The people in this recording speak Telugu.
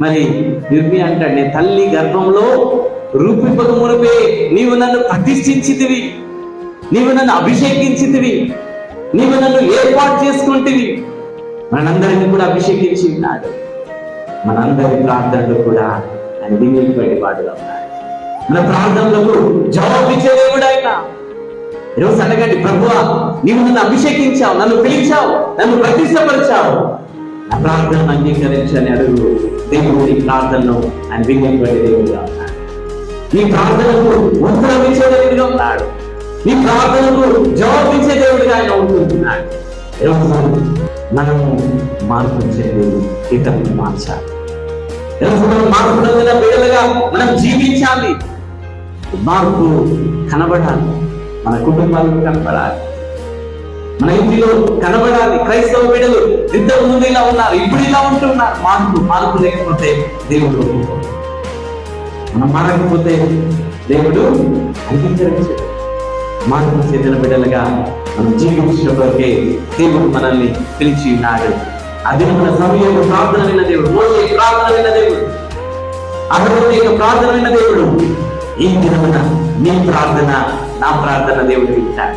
మరి నిర్మి అంటాడు నేను తల్లి గర్భంలో రూపింపక మునిపే నీవు నన్ను ప్రతిష్ఠించితివి. నీవు నన్ను అభిషేకించితివి. నీవు నన్ను ఏర్పాటు చేసుకుంటివి. మనందరిని కూడా అభిషేకించి ఉన్నాడు. మనందరి ప్రార్థనలు కూడా ఆయన వినియోగపడి వాడుగా ఉన్నాడు. మన ప్రార్థనలకు జవాబిచ్చే దేవుడు ఆయన. ఈరోజు అనగండి ప్రభువా నీవు నన్ను అభిషేకించావు నన్ను పిలిచావు నన్ను ప్రతిష్టపరిచావు నా ప్రార్థనను అంగీకరించని అడుగు దేవుడు నీ ప్రార్థనను ఆయన వినియోగపడే దేవుడుగా ఉన్నాడు. నీ ప్రార్థనకు ఉత్తరం ఇచ్చే దేవుడిగా ఉన్నాడు. నీ ప్రార్థనకు జవాబిచ్చే దేవుడిగా ఆయన ఉంటున్నాడు. ఈరోజు మనము మార్పు చెంది ఇతరులు మార్చాలి. ఈరోజు మార్పు బిడ్డలుగా మనం జీవించాలి. మార్పు కనబడాలి. మన కుటుంబాలకు కనబడాలి మన ఇంటిలో కనబడాలి. క్రైస్తవ బిడ్డలు ఇద్దరు ముందు ఇలా ఉన్నారు ఇప్పుడు ఇలా ఉంటున్నారు. మార్పు మార్పు లేకపోతే దేవుడు మనం మారకపోతే దేవుడు అంగీకరించడు. మార్పు చెందిన బిడ్డలుగా మనం జీవించినప్పటికే దేవుడు మనల్ని పిలిచి ఉన్నాడు. అది మన సమయంలో ప్రార్థన విన్న దేవుడు మోసే ప్రార్థన విన్న దేవుడు. అహరోజు యొక్క ప్రార్థన విన్న దేవుడు. ఈ దినమున నీ ప్రార్థన నా ప్రార్థన దేవుడు వింటాడు.